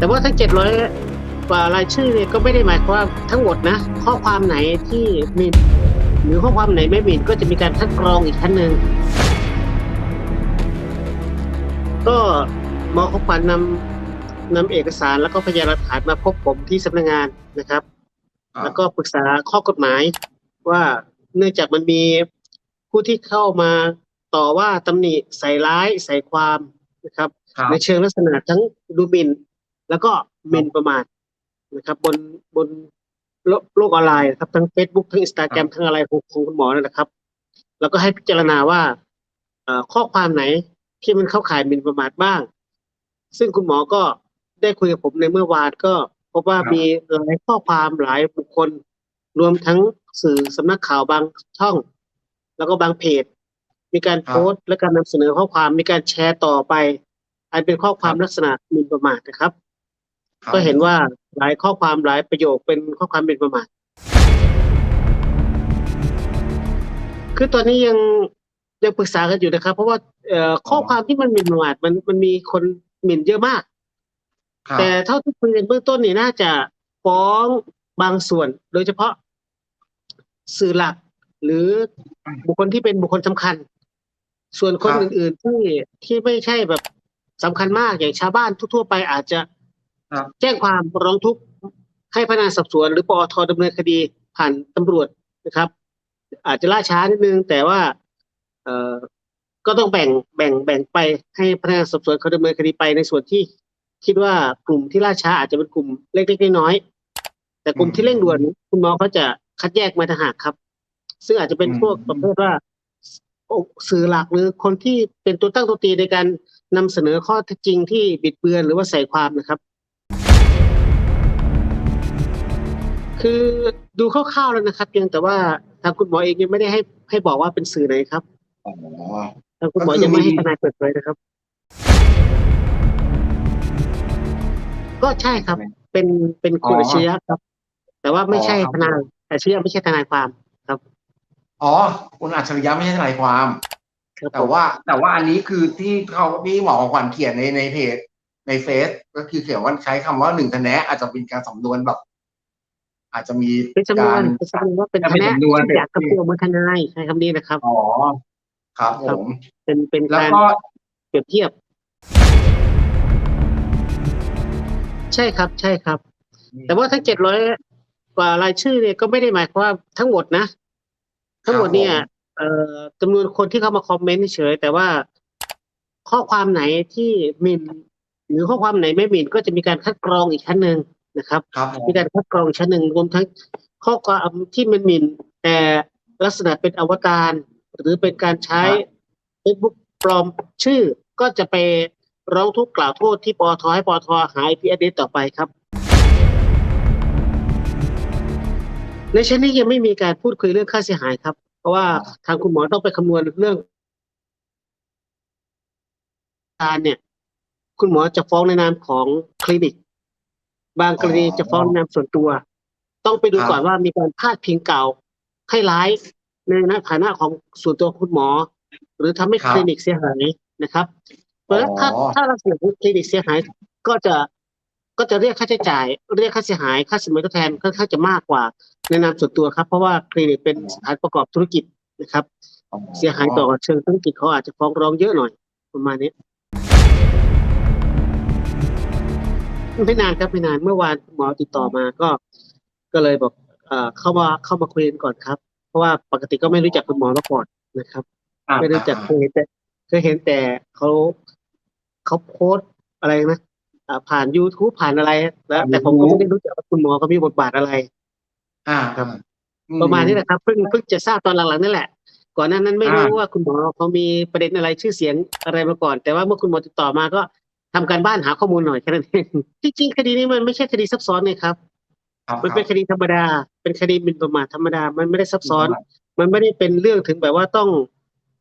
แต่ว่าทั้งเจ็ดร้อยกว่ารายชื่อเนี่ยก็ไม่ได้หมายความว่าทั้งหมดนะ ข้อความไหนที่หมีหรือข้อความไหนไม่หมีก็จะมีการคัดกรองอีกขั้นหนึ่งก็หมอของขวัญนำนำเอกสารแล้วก็พยานหลักฐานมาพบผมที่สำนักงานนะครับครับ แล้วก็ปรึกษาข้อกฎหมายว่าเนื่องจากมันมีผู้ที่เข้ามาต่อว่าตำหนิใส่ร้ายใส่ความนะครับครับในเชิงลักษณะทั้งดูหมิ่น แล้วก็หมิ่นประมาทนะครับ บนบนโลกโลกออนไลน์นะครับทั้ง Facebook ทั้ง Instagram ทั้งอะไรของของคุณหมอนั่นแหละครับ แล้วก็ให้พิจารณาว่าเอ่อข้อความไหนที่มันเข้าข่ายหมิ่นประมาทบ้าง ซึ่งคุณหมอก็ได้คุยกับผมในเมื่อวานก็พบว่ามีหลายข้อความหลายบุคคล รวมทั้งสื่อสำนักข่าวบางช่อง แล้วก็บางเพจ มีการครับโพสต์และการนำเสนอข้อความมีการแชร์ต่อไป อันเป็นข้อความลักษณะหมิ่นประมาทนะครับครับ ก็เห็นว่าหลายข้อความหลายประโยคเป็นข้อความหมิ่นประมาทคือตอนนี้ยังยังปรึกษากันอยู่นะครับ เพราะว่าเอ่อข้อความที่มันหมิ่นประมาทมันมันมีคนหมิ่นเยอะมาก ครับแต่เท่าที่คุยกันเบื้องต้นนี่น่าจะฟ้องบางส่วน โดยเฉพาะสื่อหลัก หรือบุคคลที่เป็นบุคคลสำคัญ ส่วนคนครับอื่น ๆ ที่ที่ไม่ใช่แบบสำคัญมากอย่างชาวบ้านทั่วๆไปอาจจะครับ แจ้งความร้องทุกข์ให้พนักงานสอบสวน หรือปอทดำเนินคดีผ่านตำรวจนะครับ อาจจะล่าช้านิดนึง แต่ว่า เอ่อก็ต้องแบ่งแบ่งแบ่งไปให้พนักงานสอบสวนเขาดำเนินคดีไปในส่วนที่คิดว่ากลุ่มที่ล่าช้าอาจจะเป็นกลุ่มเล็กๆน้อยๆแต่กลุ่มที่เร่งด่วน คุณหมอเขาจะคัดแยกมาต่างหากครับ ซึ่งอาจจะเป็นพวกประเภทว่าสื่อหลักหรือคนที่เป็นตัวตั้งตัวตีในการนำเสนอข้อเท็จจริงที่บิดเบือนหรือว่าใส่ความนะครับ คือดูคร่าวๆแล้วนะครับเพียงแต่ว่าทางคุณหมอเองยังไม่ได้ให้ให้บอกว่าเป็นสื่อไหนครับอ๋อทางคุณหมอก็คือยังไม่ให้มีทนายเปิดเผยนะครับ ก็ใช่ครับ เป็นเป็นคุณอ๋ออัจฉริยะครับ แต่ว่าไม่ใช่อ๋อครับทนายอัจฉริยะไม่ใช่ทนายความครับ อ๋อคุณอัจฉริยะไม่ใช่ทนายความครับแต่ว่า แต่ว่าอันนี้คือที่เขาพี่หมอของขวัญเขียนในในเพจในเฟซก็คือเขียนว่าใช้คำว่าหนึ่งคะแนนอาจจะเป็นการสำนวนแบบ อาจจะมีเป็นจำนวกานรเป็นจำนวนว่าเป็นเป็คนณะจำนวนที่อยากกับตัวเหมือนทนายใช้คำนี้นะครับอ๋อครับผมเป็นเป็นแล้วการก็เปรียบเทียบ ใช่ครับใช่ครับ แต่ว่าทั้งเจ็ดร้อยกว่ารายชื่อเนี่ยก็ไม่ได้หมายความว่าทั้งหมดนะ ทั้งหมดเนี่ยเอ่อจำนวนคนที่เข้ามาคอมเมนต์เฉยๆแต่ว่าข้อความไหนที่หมินหรือข้อความไหนไม่หมินก็จะมีการคัดกรองอีกชั้นหนึ่ง นะครับครับผมมีการคัดกรองอีกชั้นหนึ่งรวมทั้งข้อความที่มันหมินแต่ลักษณะเป็นอวตารหรือเป็นการใช้ Facebook ปลอมชื่อ ก็จะไปร้องทุกข์กล่าวโทษที่ปอทให้ปอทหา IP address ต่อไปครับ ในชั้นนี้ยังไม่มีการพูดคุยเรื่องค่าเสียหายครับ เพราะว่าทางคุณหมอต้องไปคำนวณเรื่องการเนี่ย คุณหมอจะฟ้องในนามของคลินิก บางกรณีจะฟ้องในนามส่วนตัว ต้องไปดูก่อนว่ามีการพาดพิงเก่าให้ร้ายในฐานะของส่วนตัวคุณหมอ หรือทำให้คลินิกเสียหายนะครับ เพราะฉะนั้นถ้าถ้าเราเสียของคลินิกเสียหายก็จะก็จะเรียกค่าใช้จ่าย เรียกค่าเสียหายค่าสินไหมทดแทนค่อนข้างจะมากกว่าในนามส่วนตัวครับ เพราะว่าคลินิกเป็นสถานประกอบธุรกิจนะครับ เสียหายต่อเชิงธุรกิจเขาอาจจะฟ้องร้องเยอะหน่อยประมาณนี้ ไม่นานครับไม่นานเมื่อวานหมอติดต่อมาก็ ก็เลยบอกเอ่อเข้ามาเข้ามาคุยกันก่อนครับ เพราะว่าปกติก็ไม่รู้จักคุณหมอมาก่อนนะครับ อะไม่รู้จักเคยเห็นแต่เคยเห็นแต่เขาเขาโพสต์อะไรนะอ่าผ่าน YouTube ผ่านอะไรแล้วแต่ผมก็ไม่ได้รู้จักว่าคุณหมอเขามีบทบาทอะไร อ่าครับ อื ประมาณนี้แหละครับเพิ่งเพิ่งจะทราบตอนหลังๆนั่นแหละ ก่อนหน้านั้นไม่รู้ว่าคุณหมอเขามีประเด็นอะไรชื่อเสียงอะไรมาก่อน แต่ว่าเมื่อคุณหมอติดต่อมาก็ ทำการบ้านหาข้อมูลหน่อยแค่นั้นเองจริงๆคดีนี้มันไม่ใช่คดีซับซ้อนเลยครับครับมันเป็นคครับดีธรรมดา เป็นคดีหมิ่นประมาทธรรมดา มันไม่ได้ซับซ้อน มันไม่ได้เป็นเรื่องถึงแบบว่าต้อง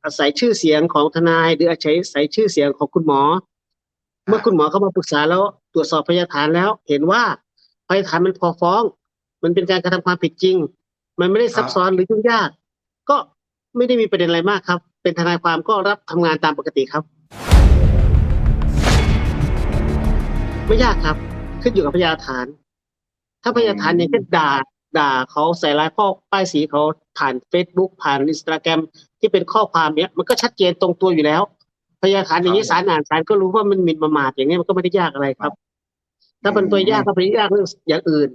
อาศัยชื่อเสียงของทนาย หรืออาศัยอาศัยชื่อเสียงของคุณหมอ เมื่อคุณหมอเข้ามาปรึกษาแล้วตรวจสอบพยานฐานแล้ว เห็นว่าพยานฐานมันพอฟ้อง มันเป็นการกระทำความผิดจริง มันไม่ได้ซับซ้อนหรือยุ่งยาก ก็ไม่ได้มีประเด็นอะไรมากครับ เป็นทนายความก็รับทำงานตามปกติครับ ไม่ยากครับ ขึ้นอยู่กับพยานหลักฐาน ถ้าพยานหลักฐานอย่างเช่นด่า ด่าเขาใส่ร้ายพ่อป้ายสีเขาผ่าน Facebook ผ่านอินสตาแกรมที่เป็นข้อความเนี้ยมันก็ชัดเจนตรงตัวอยู่แล้ว พยานหลักฐานอย่างนี้ศาลอ่านศาลก็รู้ว่ามันหมิ่นประมาทอย่างนี้ยมันก็ไม่ได้ยากอะไรครับ ถ้าเป็นตัวยากก็เป็นยากเรื่องอย่างอื่น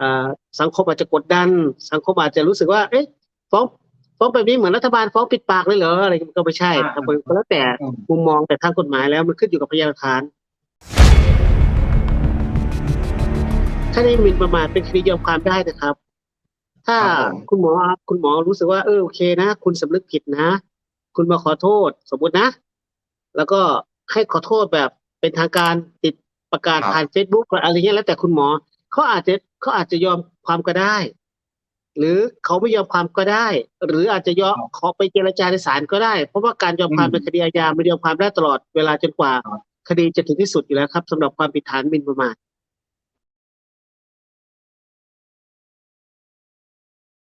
อ่าสังคมอาจจะกดดัน สังคมอาจจะรู้สึกว่า เอ๊ะฟ้องฟ้องแบบนี้เหมือนรัฐบาลฟ้องปิดปากเลยเหรออะไรก็ไม่ใช่ครับมันก็แล้วแต่อืมมุมมองแต่ทางกฎหมายแล้วมันขึ้นอยู่กับพยานหลักฐาน คดีหมิ่นประมาทเป็นคดียอมความได้นะครับ ถ้าครับผม คุณหมอคุณหมอรู้สึกว่าเออโอเคนะ คุณสำนึกผิดนะ คุณมาขอโทษสมมตินะ แล้วก็ให้ขอโทษแบบเป็นทางการติดประกาศครับ ผ่านเฟซบุ๊กอะไรเงี้ยแล้วแต่คุณหมอเขาอาจจะเขาอาจจะยอมความก็ได้ หรือเขาไม่ยอมความก็ได้ หรืออาจจะยอมขอไปเจรจาในศาลก็ได้ เพราะว่าการยอมความในคดีอาญามันยอมความได้ตลอดเวลาจนกว่าคดีจะถึงที่สุดอยู่แล้วครับสำหรับความผิดฐานหมิ่นประมาท